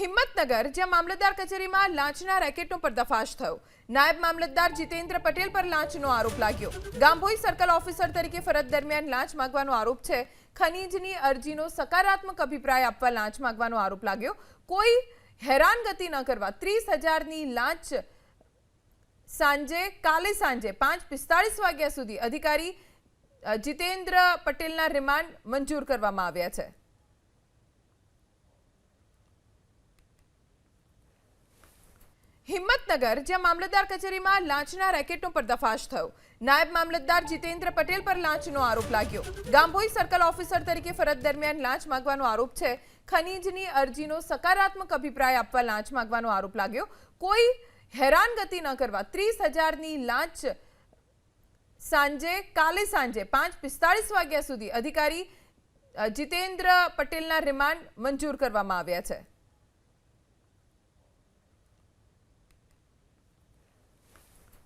હિંમતનગર, જ્યાં મામલતદાર કચેરીમાં લાંચના રેકેટનો પર્દાફાશ થયો. નાયબ મામલતદાર જીતેન્દ્ર પટેલ પર લાંચનો આરોપ લાગ્યો. ગામભોઈ સર્કલ ઓફિસર તરીકે ફરજ દરમિયાન લાંચ માંગવાનો આરોપ છે. ખનીજની અરજીનો સકારાત્મક અભિપ્રાય આપવા લાંચ માંગવાનો આરોપ લાગ્યો. કોઈ હેરાનગતિ ન કરવા ત્રીસ હજારની લાંચ સાંજે, કાલે સાંજે પાંચ પિસ્તાળીસ વાગ્યા સુધી અધિકારી જીતેન્દ્ર પટેલના રિમાન્ડ મંજૂર કરવામાં આવ્યા છે. હિંમતનગર, જ્યાં મામલતદાર કચેરીમાં લાંચના રેકેટનો પર્દાફાશ થયો. નાયબ મામલતદાર જીતેન્દ્ર પટેલ પર લાંચનો આરોપ લાગ્યો. ગામભોઈ સર્કલ ઓફિસર તરીકે ફરજ દરમિયાન લાંચ માંગવાનો આરોપ છે. ખનીજની અરજીનો સકારાત્મક અભિપ્રાય આપવા લાંચ માંગવાનો આરોપ લાગ્યો. કોઈ હેરાનગતિ ન કરવા ત્રીસ હજારની લાંચ સાંજે, કાલે સાંજે પાંચ પિસ્તાળીસ વાગ્યા સુધી અધિકારી જીતેન્દ્ર પટેલના રિમાન્ડ મંજૂર કરવામાં આવ્યા છે.